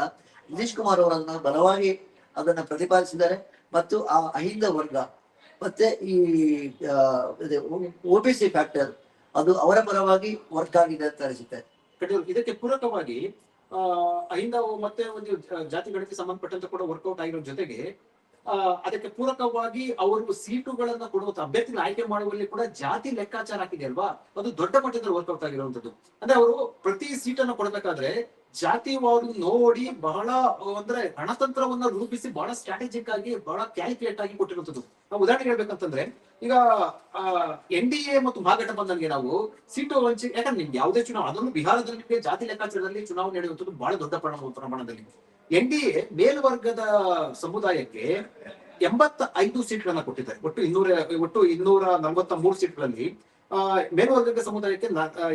S2: ನಿತೀಶ್ ಕುಮಾರ್ ಅವರನ್ನ ಬಲವಾಗಿ ಅದನ್ನ ಪ್ರತಿಪಾದಿಸಿದ್ದಾರೆ. ಮತ್ತು ಆ ಅಹಿಂದ ವರ್ಗ, ಮತ್ತೆ ಈ ಒ ಬಿ ಸಿ ಫ್ಯಾಕ್ಟರ್ ಅದು ಅವರ ಪರವಾಗಿ ವರ್ಕ್ ಆಗಿದೆ ಅಂತ ಅನಿಸುತ್ತೆ.
S1: ಕಡೆಯವರು ಇದಕ್ಕೆ ಪೂರಕವಾಗಿ ಅಹಿಂದ ಮತ್ತೆ ಒಂದು ಜಾತಿ ಗಣತಿ ಸಂಬಂಧಪಟ್ಟಂತ ಕೂಡ ವರ್ಕೌಟ್ ಆಗಿರೋ ಜೊತೆಗೆ ಅದಕ್ಕೆ ಪೂರಕವಾಗಿ ಅವರು ಸೀಟುಗಳನ್ನ ಕೊಡುವಂತ ಅಭ್ಯರ್ಥಿಗಳ ಆಯ್ಕೆ ಮಾಡುವಲ್ಲಿ ಕೂಡ ಜಾತಿ ಲೆಕ್ಕಾಚಾರ ಹಾಕಿದೆ ಅಲ್ವಾ? ಅದು ದೊಡ್ಡ ಮಟ್ಟದಲ್ಲಿ ವರ್ಕೌಟ್ ಆಗಿರುವಂತದ್ದು ಅಂದ್ರೆ ಅವರು ಪ್ರತಿ ಸೀಟನ್ನ ಕೊಡ್ಬೇಕಾದ್ರೆ ಜಾತಿವಾರು ನೋಡಿ ಬಹಳ, ಅಂದ್ರೆ ಗಣತಂತ್ರವನ್ನ ರೂಪಿಸಿ ಬಹಳ ಸ್ಟ್ರಾಟಜಿಕ್ ಆಗಿ, ಬಹಳ ಕ್ಯಾಲ್ಕುಲೇಟ್ ಆಗಿ ಕೊಟ್ಟಿರುವಂತದ್ದು ನಾವು ಉದಾಹರಣೆ ಹೇಳ್ಬೇಕಂತಂದ್ರೆ, ಈಗ ಎನ್ ಡಿ ಎ ಮತ್ತು ಮಹಾಗಠಬಂಧನ್ಗೆ ನಾವು ಸೀಟು ಹಂಚಿ, ಯಾಕಂದ್ರೆ ನಿಮ್ಗೆ ಯಾವುದೇ ಚುನಾವಣೆ ಅದನ್ನು ಬಿಹಾರದಲ್ಲಿ ಜಾತಿ ಲೆಕ್ಕಾಚಾರದಲ್ಲಿ ಚುನಾವಣೆ ನಡೆಯುವಂಥದ್ದು ಬಹಳ ದೊಡ್ಡ ಪ್ರಮಾಣ ಪ್ರಮಾಣದಲ್ಲಿ ಎನ್ ಡಿ ಎ ಮೇಲ್ವರ್ಗದ ಸಮುದಾಯಕ್ಕೆ ಎಂಬತ್ತ ಐದು ಸೀಟ್ಗಳನ್ನ ಕೊಟ್ಟಿದ್ದಾರೆ. ಒಟ್ಟು ಇನ್ನೂರ ಒಟ್ಟು ಇನ್ನೂರ ನಲವತ್ತ ಮೂರು ಸೀಟ್ಗಳಲ್ಲಿ ಆ, ಮೇಲ್ವರ್ಗದ ಸಮುದಾಯಕ್ಕೆ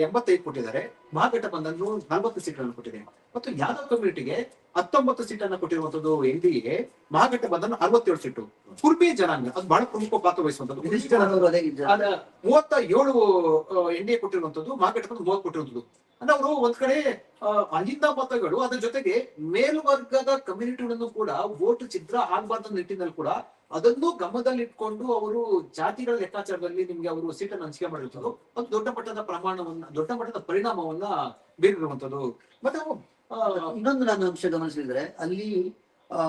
S1: ಎಂಬತ್ತೈದು ಕೊಟ್ಟಿದ್ದಾರೆ. ಮಹಾಗಠಬಂಧನ್ ನಲವತ್ತು ಸೀಟನ್ನು ಕೊಟ್ಟಿದೆ. ಮತ್ತು ಯಾದವ್ ಕಮ್ಯುನಿಟಿಗೆ ಹತ್ತೊಂಬತ್ತು ಸೀಟನ್ನು ಕೊಟ್ಟಿರುವಂತದ್ದು ಎನ್ ಡಿ ಎ ಮಹಾಗಠಬಂಧನ್ ಅರವತ್ತೇಳು ಸೀಟು. ಕುರ್ಮಿ ಜನಾಂಗ ಅದು ಬಹಳ ಪ್ರಮುಖ ಪಾತ್ರ ವಹಿಸುವಂತದ್ದು ಮೂವತ್ತ ಏಳು ಎನ್ ಡಿ ಎ ಕೊಟ್ಟಿರುವಂತದ್ದು ಮಹಾಗಠಬಂಧನ್ ಮೂವತ್ತು ಕೊಟ್ಟಿರುವಂತದ್ದು ಅಂದ್ರೆ ಅವರು ಒಂದ್ ಕಡೆ ಅಹಿಂದ ಮತಗಳು ಅದ್ರ ಜೊತೆಗೆ ಮೇಲ್ವರ್ಗದ ಕಮ್ಯುನಿಟಿಗಳನ್ನು ಕೂಡ ವೋಟ್ ಚಿತ್ರ ಆಗ್ಬಾರ್ದ ನಿಟ್ಟಿನಲ್ಲಿ ಕೂಡ ಅದನ್ನು ಗಮನದಲ್ಲಿಟ್ಕೊಂಡು ಅವರು ಜಾತಿಗಳ ಲೆಕ್ಕಾಚಾರದಲ್ಲಿ ನಿಮ್ಗೆ ಅವರು ಸೀಟನ್ನು ಹಂಚಿಕೆ ಮಾಡಿರುತ್ತದ್ದು ಅದು ದೊಡ್ಡ ಮಟ್ಟದ ಪ್ರಮಾಣವನ್ನ, ದೊಡ್ಡ ಮಟ್ಟದ ಪರಿಣಾಮವನ್ನ ಬೀರಿರುವಂತದ್ದು ಮತ್ತೆ
S2: ಇನ್ನೊಂದು ನಾನು ಅಂಶ ಗಮನಿಸಿದ್ರೆ ಅಲ್ಲಿ, ಆ,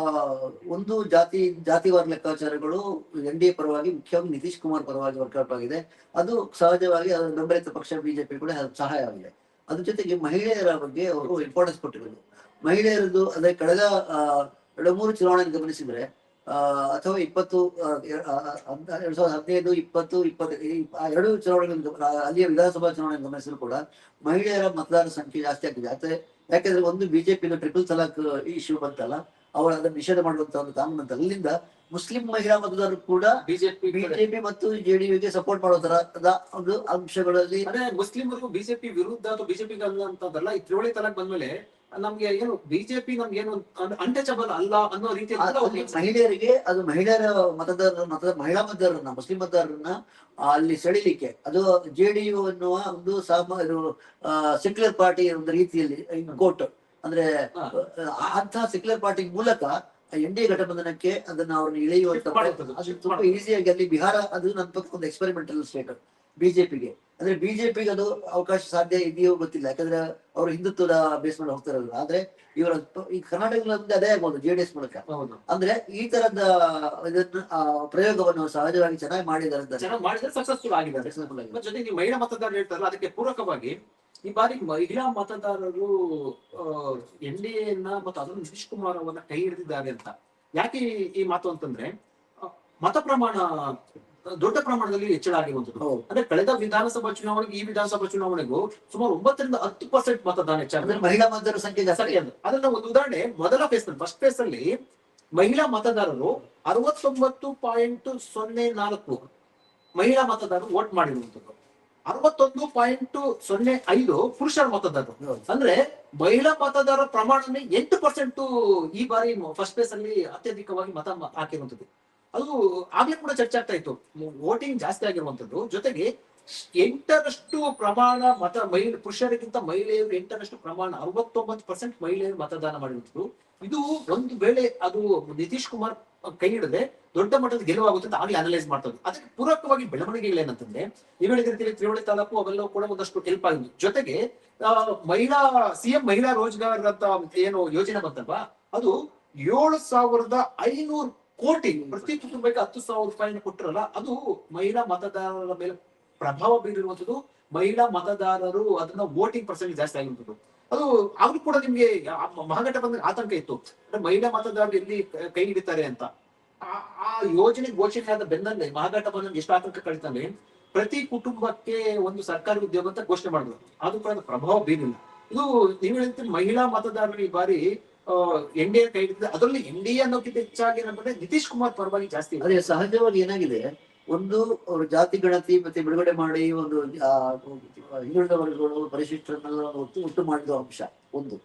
S2: ಒಂದು ಜಾತಿ, ಜಾತಿವಾರ ಲೆಕ್ಕಾಚಾರಗಳು ಎನ್ ಡಿ ಎ ಪರವಾಗಿ ಮುಖ್ಯವಾಗಿ ನಿತೀಶ್ ಕುಮಾರ್ ಪರವಾಗಿ ವರ್ಕೌಟ್ ಆಗಿದೆ. ಅದು ಸಹಜವಾಗಿ ಅದರ ಬೆಂಬಲಿತ ಪಕ್ಷ ಬಿಜೆಪಿ ಕೂಡ ಸಹಾಯ ಆಗಿದೆ. ಅದ್ರ ಜೊತೆಗೆ ಮಹಿಳೆಯರ ಬಗ್ಗೆ ಅವರು ಇಂಪಾರ್ಟೆನ್ಸ್ ಕೊಟ್ಟಿರೋದು. ಮಹಿಳೆಯರದ್ದು, ಅಂದ್ರೆ ಕಳೆದ ಎರಡು ಮೂರು ಚುನಾವಣೆ ಗಮನಿಸಿದ್ರೆ ಅಥವಾ ಇಪ್ಪತ್ತು ಎರಡ್ ಸಾವಿರದ ಹದಿನೈದು ಇಪ್ಪತ್ತು ಇಪ್ಪತ್ತು ಎರಡು ಚುನಾವಣೆಗಳನ್ನು ಅಲ್ಲಿಯ ವಿಧಾನಸಭಾ ಚುನಾವಣೆ ಗಮನಿಸಲು ಕೂಡ ಮಹಿಳೆಯರ ಮತದಾರರ ಸಂಖ್ಯೆ ಜಾಸ್ತಿ ಆಗ್ತಿದೆ ಯಾಕೆ ಯಾಕಂದ್ರೆ ಒಂದು ಬಿಜೆಪಿ ಟ್ರಿಪಲ್ ತಲಾಕ್ ಇಶ್ಯೂ ಬಂತಲ್ಲ ಅವರು ಅದನ್ನು ನಿಷೇಧ ಮಾಡುವಂತ ಒಂದು ಕಾನೂನು ಅಂತ ಅಲ್ಲಿಂದ ಮುಸ್ಲಿಂ ಮಹಿಳಾ ಮತದಾರರು ಕೂಡ
S1: ಬಿಜೆಪಿ
S2: ಬಿಜೆಪಿ ಮತ್ತು ಜೆಡಿಯುಗೆ ಸಪೋರ್ಟ್ ಮಾಡೋ ತರದ ಒಂದು ಅಂಶಗಳಲ್ಲಿ
S1: ಮುಸ್ಲಿಮರು ಬಿಜೆಪಿ ವಿರುದ್ಧ ಅಥವಾ ಬಿಜೆಪಿ ಅಂತದಲ್ಲ ಈ ತ್ರಿವಳಿ ತಲಾಕ್ ಬಂದ್ಮೇಲೆ ನಮ್ಗೆ ಏನು ಬಿಜೆಪಿ ನಮ್ಗೆ ಏನು ಅಂಟಚಬಲ್ ಅಲ್ಲ ಅನ್ನೋ
S2: ರೀತಿ ಮಹಿಳೆಯರಿಗೆ ಅದು ಮಹಿಳೆಯರ ಮತದಾರರ ಮತ ಮಹಿಳಾ ಮತದಾರರನ್ನ ಮುಸ್ಲಿಂ ಮತದಾರರನ್ನ ಅಲ್ಲಿ ಸೆಳಿಲಿಕ್ಕೆ. ಅದು ಜೆಡಿಯು ಅನ್ನುವ ಒಂದು ಸಾಮ ಸೆಕ್ಯುಲರ್ ಪಾರ್ಟಿ ಒಂದು ರೀತಿಯಲ್ಲಿ ಕೋಟ್ ಅಂದ್ರೆ ಅಂತ ಸೆಕ್ಯುಲರ್ ಪಾರ್ಟಿ ಮೂಲಕ ಎನ್ ಡಿ ಎ ಘಟಬಂಧನಕ್ಕೆ ಅದನ್ನ ಅವ್ರನ್ನ ಇಳೆಯುವಂತ ಅದು ತುಂಬಾ ಈಸಿಯಾಗಿ ಅಲ್ಲಿ ಬಿಹಾರ ಅದು ನನ್ನ ಪಕ್ಕ ಒಂದು ಎಕ್ಸ್ಪೆರಿಮೆಂಟಲ್ ಸ್ಟೇಟ್ ಬಿಜೆಪಿಗೆ ಅಂದ್ರೆ ಬಿಜೆಪಿಗೆ ಅದು ಅವಕಾಶ ಸಾಧ್ಯ ಇದೆಯೋ ಗೊತ್ತಿಲ್ಲ. ಯಾಕಂದ್ರೆ ಅವರು ಹಿಂದುತ್ವದ ಬೇಸ್ ಮೇಲೆ ಹೋಗ್ತಾರಲ್ಲ ಆದ್ರೆ ಇವರ ಈ ಕರ್ನಾಟಕದಲ್ಲಿ ಅದೇ ಆಗ್ಬೋದು ಜೆಡಿಎಸ್ ಮೂಲಕ. ಅಂದ್ರೆ ಈ ತರದ ಇದನ್ನ ಪ್ರಯೋಗವನ್ನು ಸಹಜವಾಗಿ ಚೆನ್ನಾಗಿ ಮಾಡಿದ್ದಾರೆ
S1: ಸಕ್ಸಸ್ಫುಲ್
S2: ಆಗಿದೆ.
S1: ಜೊತೆಗೆ ನೀವು ಮಹಿಳಾ ಮತದಾರರು ಹೇಳ್ತಾರಲ್ಲ ಅದಕ್ಕೆ ಪೂರಕವಾಗಿ ಈ ಬಾರಿ ಮಹಿಳಾ ಮತದಾರರು ಎನ್ ಡಿ ಎನ್ನ ಮತ್ತು ಅದನ್ನು ನಿತೀಶ್ ಕುಮಾರ್ ಅವರನ್ನ ಕೈ ಹಿಡಿದಿದ್ದಾರೆ ಅಂತ. ಯಾಕೆ ಈ- ಮಾತು ಅಂತಂದ್ರೆ ಮತ ಪ್ರಮಾಣ ದೊಡ್ಡ ಪ್ರಮಾಣದಲ್ಲಿ ಹೆಚ್ಚಳ ಆಗಿರುವಂತದ್ದು ಅಂದ್ರೆ ಕಳೆದ ವಿಧಾನಸಭಾ ಚುನಾವಣೆಗೆ ಈ ವಿಧಾನಸಭಾ ಚುನಾವಣೆಗೂ ಸುಮಾರು ಒಂಬತ್ತರಿಂದ ಹತ್ತು ಪರ್ಸೆಂಟ್ ಮತದಾನ
S2: ಅಂದ್ರೆ
S1: ಹೆಚ್ಚಾಗಿದೆ
S2: ಮಹಿಳಾ ಮತದಾರರ ಸಂಖ್ಯೆ ಜಾಸ್ತಿ
S1: ಅದನ್ನ ಒಂದು ಉದಾಹರಣೆ ಮೊದಲ ಫೇಸ್ನಲ್ಲಿ ಫಸ್ಟ್ ಫೇಸ್ ಅಲ್ಲಿ ಮಹಿಳಾ ಮತದಾರರು ಅರವತ್ತೊಂಬತ್ತು ಪಾಯಿಂಟ್ ಸೊನ್ನೆ ನಾಲ್ಕು ಮಹಿಳಾ ಮತದಾರರು ವೋಟ್ ಮಾಡಿರುವಂತದ್ದು ಅರವತ್ತೊಂದು ಪಾಯಿಂಟ್ ಸೊನ್ನೆ ಐದು ಪುರುಷರ ಮತದಾರರು. ಅಂದ್ರೆ ಮಹಿಳಾ ಮತದಾರರ ಪ್ರಮಾಣನೇ ಎಂಟು ಪರ್ಸೆಂಟ್ ಈ ಬಾರಿ ಫಸ್ಟ್ ಫೇಸ್ ಅಲ್ಲಿ ಅತ್ಯಧಿಕವಾಗಿ ಮತ ಹಾಕಿರುವಂತದ್ದು ಅದು ಆಗ್ಲೇ ಕೂಡ ಚರ್ಚೆ ಆಗ್ತಾ ಇತ್ತು. ವೋಟಿಂಗ್ ಜಾಸ್ತಿ ಆಗಿರುವಂತದ್ದು ಜೊತೆಗೆ ಎಂಟರಷ್ಟು ಪ್ರಮಾಣ ಮತ, ಮಹಿಳೆ, ಪುರುಷರಿಗಿಂತ ಮಹಿಳೆಯರು ಎಂಟರಷ್ಟು ಪ್ರಮಾಣ, ಅರವತ್ತೊಂಬತ್ತು ಪರ್ಸೆಂಟ್ ಮಹಿಳೆಯರು ಮತದಾನ ಮಾಡಿರುವಂಥದ್ದು. ಇದು ಒಂದು ವೇಳೆ ಅದು ನಿತೀಶ್ ಕುಮಾರ್ ಕೈ ಹಿಡದೆ ದೊಡ್ಡ ಮಟ್ಟದ ಗೆಲುವಾಗುತ್ತೆ ಅಂತ ಆಗ್ಲೇ ಅನಲೈಸ್ ಮಾಡ್ತದೆ ಅದಕ್ಕೆ ಪೂರಕವಾಗಿ ಬೆಳವಣಿಗೆಗಳೇನಂತಂದ್ರೆ ನೀವು ಹೇಳಿದ ರೀತಿಯಲ್ಲಿ ತ್ರಿವಳಿ ತಾಲೂಕು ಅವೆಲ್ಲವೂ ಕೂಡ ಒಂದಷ್ಟು ಹೆಲ್ಪ್ ಆಗಿದೆ. ಜೊತೆಗೆ ಮಹಿಳಾ, ಸಿಎಂ ಮಹಿಳಾ ರೋಜ್ಗಾರ್ ಅಂತ ಏನು ಯೋಜನೆ ಬಂತಲ್ವಾ? ಅದು ಏಳು ಸಾವಿರದ ಐನೂರು ಕೋಟಿ ಪ್ರತಿ ಕುಟುಂಬಕ್ಕೆ ಹತ್ತು ಸಾವಿರ ರೂಪಾಯಿನ ಕೊಟ್ಟರಲ್ಲ ಅದು ಮಹಿಳಾ ಮತದಾರರ ಮೇಲೆ ಪ್ರಭಾವ ಬೀರಿರುವಂತದ್ದು ಮಹಿಳಾ ಮತದಾರರು ಅದನ್ನ ವೋಟಿಂಗ್ ಪರ್ಸೆಂಟ್ ಜಾಸ್ತಿ ಆಗಿರುವಂತದ್ದು ಅದು ಆದ್ರೂ ಕೂಡ ನಿಮ್ಗೆ ಮಹಾಘಟ ಬಂದ್ರೆ ಆತಂಕ ಇತ್ತು. ಅಂದ್ರೆ ಮಹಿಳಾ ಮತದಾರರು ಎಲ್ಲಿ ಕೈ ಹಿಡಿತಾರೆ ಅಂತ. ಆ- ಯೋಜನೆ ಘೋಷಣೆ ಆದ ಬೆನ್ನಲ್ಲೇ ಮಹಾಗಠಬಂಧನ್ ಎಷ್ಟು ಆತಂಕ ಕಳಿತಾನೆ ಪ್ರತಿ ಕುಟುಂಬಕ್ಕೆ ಒಂದು ಸರ್ಕಾರಿ ಉದ್ಯೋಗ ಅಂತ ಘೋಷಣೆ ಮಾಡಿದ್ರು. ಅದು ಕೂಡ ಪ್ರಭಾವ ಬೀರಿಲ್ಲ. ಇದು ನೀವು ಹೇಳ್ತೀರಿ ಮಹಿಳಾ ಮತದಾರರು ಈ ಬಾರಿ ಎನ್ ಡಿ ಎ ಕೈ ಹಿಡಿದ್ರೆ ಅದರಲ್ಲಿ ಎನ್ ಡಿ ಎ ಅನ್ನೋಕ್ಕಿಂತ ಹೆಚ್ಚಾಗಿ ಏನಂದ್ರೆ ನಿತೀಶ್ ಕುಮಾರ್ ಪರವಾಗಿ ಜಾಸ್ತಿ ಇದೆ.
S2: ಅದೇ ಸಹಜವಾಗಿ ಏನಾಗಿದೆ ಒಂದು ಅವರು ಜಾತಿ ಗಣತಿ ಮತ್ತೆ ಬಿಡುಗಡೆ ಮಾಡಿ ಒಂದು ಆ, ಹಿಂದುಳಿದ ವರ್ಗಗಳು ಪರಿಶಿಷ್ಟರನ್ನೆಲ್ಲ ಒಟ್ಟು ಒಟ್ಟು ಮಾಡಿದ ಅಂಶ ಒಂದು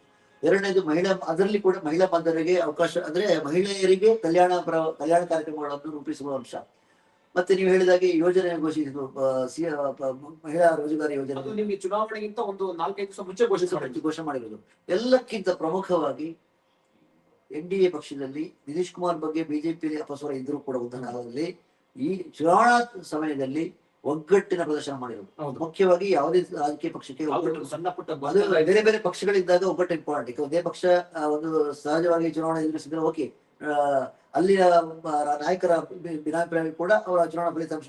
S2: ಎರಡನೇದು ಮಹಿಳಾ ಅದರಲ್ಲಿ ಕೂಡ ಮಹಿಳಾ ಬಾಂಧವರಿಗೆ ಅವಕಾಶ ಅಂದ್ರೆ ಮಹಿಳೆಯರಿಗೆ ಕಲ್ಯಾಣ ಪ್ರ ಕಲ್ಯಾಣ ಕಾರ್ಯಕ್ರಮಗಳನ್ನು ರೂಪಿಸುವ ಅಂಶ ಮತ್ತೆ ನೀವು ಹೇಳಿದಾಗೆ ಯೋಜನೆ ಘೋಷಿಸಿದ್ರು ಆ, ಸಿ- ಆ, ಪ- ಮಹಿಳಾ ರೋಜಗಾರ ಯೋಜನೆ
S1: ಅದು ನಿಮ್ಗೆ ಚುನಾವಣೆಗಿಂತ ಒಂದು ನಾಲ್ಕೈದು ದಿವಸ ಮುಂಚೆ ಘೋಷಿಸಿ.
S2: ಘೋಷಣೆ ಮಾಡಿರೋದು ಎಲ್ಲಕ್ಕಿಂತ ಪ್ರಮುಖವಾಗಿ ಎನ್ ಡಿ ಎ ಪಕ್ಷದಲ್ಲಿ ನಿತೀಶ್ ಕುಮಾರ್ ಬಗ್ಗೆ ಬಿಜೆಪಿಯಲ್ಲಿ ಅಪಸ್ವರ ಇದ್ರೂ ಕೂಡ ಕಾಲದಲ್ಲಿ ಈ ಚುನಾವಣಾ ಸಮಯದಲ್ಲಿ ಒಗ್ಗಟ್ಟಿನ ಪ್ರದರ್ಶನ ಮಾಡಿರೋದು. ಮುಖ್ಯವಾಗಿ ಯಾವುದೇ ರಾಜಕೀಯ ಪಕ್ಷಕ್ಕೆ
S1: ಸಣ್ಣ ಪುಟ್ಟ.
S2: ಬೇರೆ ಬೇರೆ ಪಕ್ಷಗಳಿದ್ದಾಗ ಒಗ್ಗಟ್ಟು ಇಂಪಾರ್ಟೆಂಟ್ ಒಂದೇ ಪಕ್ಷ ಒಂದು ಸಹಜವಾಗಿ ಚುನಾವಣೆ ಎದುರಿಸಿದ್ರೆ ಓಕೆ ಅಲ್ಲಿಯ ನಾಯಕರ ಭಿನಾಭಿಪ್ರಾಯ ಭಿನ್ನಾಭಿಪ್ರಾಯ ಕೂಡ ಅವರ ಚುನಾವಣಾ ಫಲಿತಾಂಶ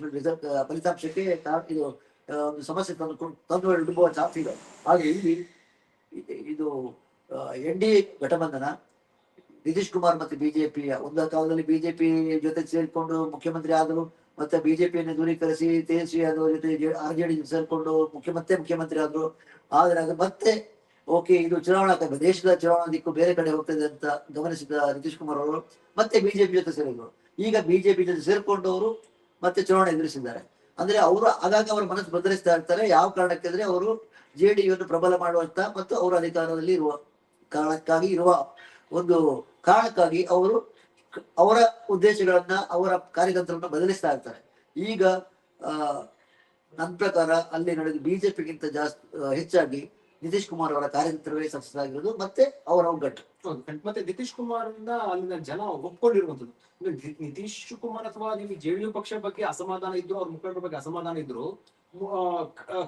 S2: ಫಲಿತಾಂಶಕ್ಕೆ ಇದು ಒಂದು ಸಮಸ್ಯೆ ತಂದು ತಂದು ಜಾಸ್ತಿ ಚಾನ್ಸ್ ಇದೆ. ಹಾಗೆ ಇಲ್ಲಿ ಇದು ಎನ್ ಡಿ ಘಟಬಂಧನ ನಿತೀಶ್ ಕುಮಾರ್ ಮತ್ತೆ ಬಿಜೆಪಿಯ ಒಂದು ಕಾಲದಲ್ಲಿ ಬಿಜೆಪಿ ಜೊತೆ ಸೇರಿಕೊಂಡು ಮುಖ್ಯಮಂತ್ರಿ ಆದರು ಮತ್ತೆ ಬಿಜೆಪಿಯನ್ನು ದೂರೀಕರಿಸಿ ತೇಜಸ್ವಿ ಯಾದವ್ ಜೊತೆ ಆರ್ ಜೆ ಡಿ ಸೇರಿಕೊಂಡು ಮುಖ್ಯ, ಮತ್ತೆ ಮುಖ್ಯಮಂತ್ರಿ ಆದ್ರು. ಆದ್ರೆ ಅದು ಮತ್ತೆ, ಓಕೆ, ಇದು ಚುನಾವಣಾ ದೇಶದ ಚುನಾವಣಾ ದಿಕ್ಕು ಬೇರೆ ಕಡೆ ಹೋಗ್ತದೆ ಅಂತ ಗಮನಿಸಿದ ನಿತೀಶ್ ಕುಮಾರ್ ಅವರು, ಮತ್ತೆ ಬಿಜೆಪಿ ಜೊತೆ ಸೇರಿದ್ರು. ಈಗ ಬಿಜೆಪಿ ಜೊತೆ ಸೇರ್ಕೊಂಡವರು ಮತ್ತೆ ಚುನಾವಣೆ ಎದುರಿಸಿದ್ದಾರೆ. ಅಂದ್ರೆ ಅವರು ಆಗಾಗ ಅವರ ಮನಸ್ಸು ಬದಲಿಸ್ತಾ ಇರ್ತಾರೆ, ಯಾವ ಕಾರಣಕ್ಕೆ ಅಂದ್ರೆ ಅವರು ಜೆಡಿಯನ್ನು ಪ್ರಬಲ ಮಾಡುವಂತ ಮತ್ತು ಅವರ ಅಧಿಕಾರದಲ್ಲಿ ಇರುವ ಕಾರಣಕ್ಕಾಗಿ ಇರುವ ಒಂದು ಕಾರಣಕ್ಕಾಗಿ ಅವರು ಅವರ ಉದ್ದೇಶಗಳನ್ನ, ಅವರ ಕಾರ್ಯತಂತ್ರವನ್ನ ಬದಲಿಸ್ತಾ ಇರ್ತಾರೆ. ಈಗ ನನ್ನ ಪ್ರಕಾರ ಅಲ್ಲಿ ನಡೆದ ಬಿಜೆಪಿಗಿಂತ ಜಾಸ್ತಿ ಹೆಚ್ಚಾಗಿ ನಿತೀಶ್ ಕುಮಾರ್ ಅವರ ಕಾರ್ಯತಂತ್ರವೇ ಸಕ್ಸಸ್ ಆಗಿರೋದು ಮತ್ತೆ ಅವರ ಒಗ್ಗಟ್ಟು.
S1: ಮತ್ತೆ ನಿತೀಶ್ ಕುಮಾರ್ ಅಲ್ಲಿನ ಜನ ಒಪ್ಕೊಂಡಿರುವಂತದ್ದು. ನಿತೀಶ್ ಕುಮಾರ್ ಅಥವಾ ನಿಮಗೆ ಜೆಡಿಯು ಪಕ್ಷ ಬಗ್ಗೆ ಅಸಮಾಧಾನ ಇದ್ರು, ಅವ್ರ ಮುಖಂಡರ ಬಗ್ಗೆ ಅಸಮಾಧಾನ ಇದ್ರು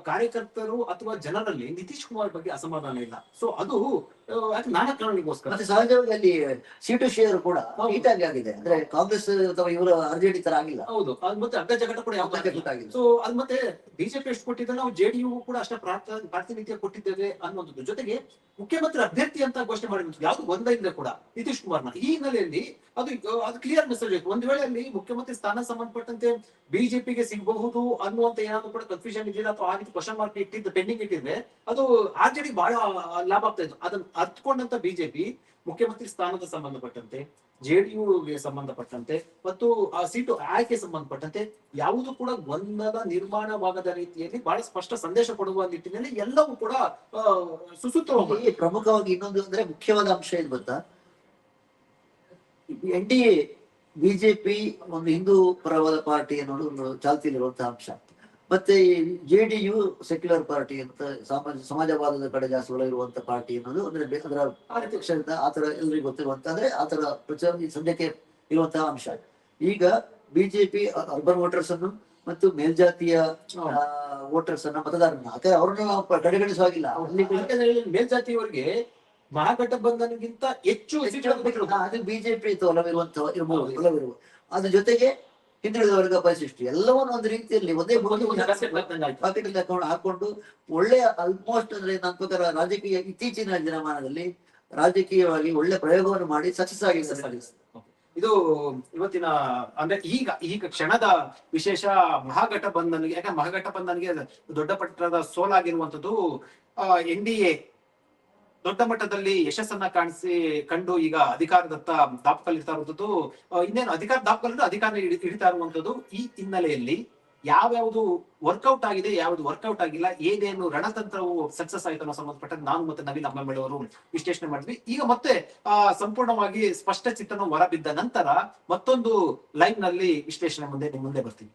S1: ಕಾರ್ಯಕರ್ತರು ಅಥವಾ ಜನರಲ್ಲಿ ನಿತೀಶ್ ಕುಮಾರ್ ಬಗ್ಗೆ ಅಸಮಾಧಾನ ಇಲ್ಲ. ಸೊ ಅದು ಕಾರಣಗಳಿಗೋಸ್ಕರ
S2: ಮತ್ತೆ ಸಹಜವಾಗಿ ಅಲ್ಲಿ ಸೀಟು ಶೇರ್ ಕೂಡ. ನೀಟಾಗಿ ಆಗಿದೆ. ಅಂದ್ರೆ ಕಾಂಗ್ರೆಸ್ ಅಥವಾ ಇವರ ಆರ್ಜೆಡಿ ತರ ಆಗಿಲ್ಲ.
S1: ಹೌದು. ಅದು ಮತ್ತೆ ಅಡ್ಡ ಜಗಟ ಕೂಡ ಯಾವ.
S2: ಆಗಿದೆ
S1: ಸೊ ಅದ್ ಮತ್ತೆ ಬಿಜೆಪಿ ಎಷ್ಟು ಕೊಟ್ಟಿದ್ರೆ ನಾವು ಜೆಡಿಯು ಕೂಡ ಅಷ್ಟೇ ಪ್ರಾತಿನಿಧ್ಯ ಕೊಟ್ಟಿದ್ದೇವೆ ಅನ್ನೋದು ಜೊತೆಗೆ ಮುಖ್ಯಮಂತ್ರಿ ಅಭ್ಯರ್ಥಿ ಅಂತ ಘೋಷಣೆ ಮಾಡಿದ್ರು ಯಾವ್ದು? ಒಂದರಿಂದ ಕೂಡ. ನಿತೀಶ್ ಕುಮಾರ್ನ. ಈ ಹಿನ್ನೆಲೆಯಲ್ಲಿ ಅದು ಅದು ಕ್ಲಿಯರ್ ಮೆಸೇಜ್ ಆಯ್ತು. ಒಂದ್ ವೇಳೆ ಅಲ್ಲಿ ಮುಖ್ಯಮಂತ್ರಿ ಸ್ಥಾನ ಸಂಬಂಧಪಟ್ಟಂತೆ ಬಿಜೆಪಿಗೆ ಸಿಗಬಹುದು ಅನ್ನುವಂತ ಏನಾದ್ರು ಕೂಡ ಕನ್ಫ್ಯೂಷನ್ ಇದೆಯಾ ಅಥವಾ ಆ ರೀತಿ ಕ್ವಶನ್ ಮಾರ್ಕ್ ಇಟ್ಟಿದ್ದು ಪೆಂಡಿಂಗ್ ಇಟ್ಟಿದ್ರೆ ಅದು ಆರ್ ಜೆ ಡಿ ಬಹಳ ಲಾಭ ಆಗ್ತಾ ಇತ್ತು. ಅದನ್ನ ಅರ್ಥಕೊಂಡಂತ ಬಿಜೆಪಿ ಮುಖ್ಯಮಂತ್ರಿ ಸ್ಥಾನದ ಸಂಬಂಧಪಟ್ಟಂತೆ ಜೆಡಿಯುಗೆ ಸಂಬಂಧಪಟ್ಟಂತೆ ಮತ್ತು ಆ ಸೀಟು ಆಯ್ಕೆ ಸಂಬಂಧಪಟ್ಟಂತೆ ಯಾವುದು ಕೂಡ ಗೊಂದಲ ನಿರ್ಮಾಣವಾಗದ ರೀತಿಯಲ್ಲಿ ಬಹಳ ಸ್ಪಷ್ಟ ಸಂದೇಶ ಕೊಡುವ ನಿಟ್ಟಿನಲ್ಲಿ ಎಲ್ಲವೂ ಕೂಡ ಸುಸೂತ್ರವಾಗಿ
S2: ಪ್ರಮುಖವಾಗಿ ಇನ್ನೊಂದು ಅಂದ್ರೆ ಮುಖ್ಯವಾದ ಅಂಶ ಏನ್ ಗೊತ್ತಾ? ಎನ್ ಡಿ ಎ, ಬಿಜೆಪಿ ಒಂದು ಹಿಂದೂ ಪರವಾದ ಪಾರ್ಟಿ ಅನ್ನೋದು ಚಾಲ್ತಿಯಲ್ಲಿರುವಂತಹ ಅಂಶ. ಮತ್ತೆ J D U secular party ಅಂತ ಸಮಾಜ ಸಮಾಜವಾದದ ಕಡೆ ಜಾಸ್ತಿ ಒಳಗಿರುವಂತ ಪಾರ್ಟಿ ಅನ್ನೋದು ಅಂದ್ರೆ ಅದರ
S1: ರೀತಿ
S2: ಆತರ ಎಲ್ರಿಗೂ ಗೊತ್ತಿರುವಂತ ಅಂದ್ರೆ ಆತರ ಪ್ರಚಾರ ಸದ್ಯಕ್ಕೆ ಇರುವಂತಹ ಅಂಶ. ಈಗ ಬಿಜೆಪಿ ಅರ್ಬನ್ ವೋಟರ್ಸ್ ಅನ್ನು ಮತ್ತು ಮೇಲ್ಜಾತಿಯ ವೋಟರ್ಸ್ ಅನ್ನ ಮತದಾರನ್ನ ಯಾಕಂದ್ರೆ ಅವ್ರನ್ನ ಕಡೆಗಣಿಸುವಾಗಿಲ್ಲ
S1: ಮೇಲ್ಜಾತಿಯವರಿಗೆ ಮಹಾಗಠಬಂಧನ್ಗಿಂತ ಹೆಚ್ಚು
S2: ಬಿಜೆಪಿ ಒಲವಿರುವಂತಹ ಇರಬಹುದು
S1: ಹೌದು.
S2: ಒಲವಿರುವ. ಅದ್ರ ಜೊತೆಗೆ ಹಿಂದುಳಿದ ವರ್ಗ ಪರಿಶಿಷ್ಟ ಎಲ್ಲವನ್ನು ಒಂದು ರೀತಿಯಲ್ಲಿ ಒಂದೇ. ಪಾಕೆಟ್ ಹಾಕೊಂಡು ಹಾಕೊಂಡು ಒಳ್ಳೆಯ ಆಲ್ಮೋಸ್ಟ್ ಅಂದ್ರೆ ನನ್ನ ಪ್ರಕಾರ ರಾಜಕೀಯ ಇತ್ತೀಚಿನ ದಿನಮಾನದಲ್ಲಿ ರಾಜಕೀಯವಾಗಿ ಒಳ್ಳೆ ಪ್ರಯೋಗವನ್ನು ಮಾಡಿ ಸಕ್ಸಸ್ ಆಗಿ
S1: ಇದು ಇವತ್ತಿನ ಅಂದ್ರೆ ಈಗ ಈಗ ಕ್ಷಣದ ವಿಶೇಷ ಮಹಾಗಠಬಂಧನ್ಗೆ ಯಾಕಂದ್ರೆ ಮಹಾಗಠಬಂಧನ್ಗೆ ದೊಡ್ಡ ಪಟ್ಟಣದ ಸೋಲಾಗಿರುವಂತದ್ದು ಎನ್ ಡಿ ಎ ದೊಡ್ಡ ಮಟ್ಟದಲ್ಲಿ ಯಶಸ್ಸನ್ನ ಕಾಣಿಸಿ ಕಂಡು ಈಗ ಅಧಿಕಾರದತ್ತ ದಾಪಕಲ್ಲಿರ್ತಾ ಇರುವಂತದ್ದು ಇನ್ನೇನು ಅಧಿಕಾರ ದಾಪಕಲ್ಲಿದ್ದು ಅಧಿಕಾರ ಹಿಡಿ- ಹಿಡಿತಾ ಇರುವಂತದ್ದು ಈ ಹಿನ್ನೆಲೆಯಲ್ಲಿ ಯಾವ್ಯಾವುದು ವರ್ಕೌಟ್ ಆಗಿದೆ, ಯಾವ್ದು ವರ್ಕೌಟ್ ಆಗಿಲ್ಲ, ಏನೇನು ರಣತಂತ್ರವು ಸಕ್ಸಸ್ ಆಯ್ತು ಅನ್ನೋ ಸಂಬಂಧಪಟ್ಟ ನಾನು ಮತ್ತೆ ನವೀನ್ ಅಮ್ಮಮ್ಮಳವರು ವಿಶ್ಲೇಷಣೆ ಮಾಡಿದ್ವಿ. ಈಗ ಮತ್ತೆ, ಆ, ಸಂಪೂರ್ಣವಾಗಿ ಸ್ಪಷ್ಟ ಚಿತ್ರಣ ಹೊರಬಿದ್ದ ನಂತರ ಮತ್ತೊಂದು ಲೈನ್ನಲ್ಲಿ ವಿಶ್ಲೇಷಣೆ ಮುಂದೆ ಮುಂದೆ ಬರ್ತೀವಿ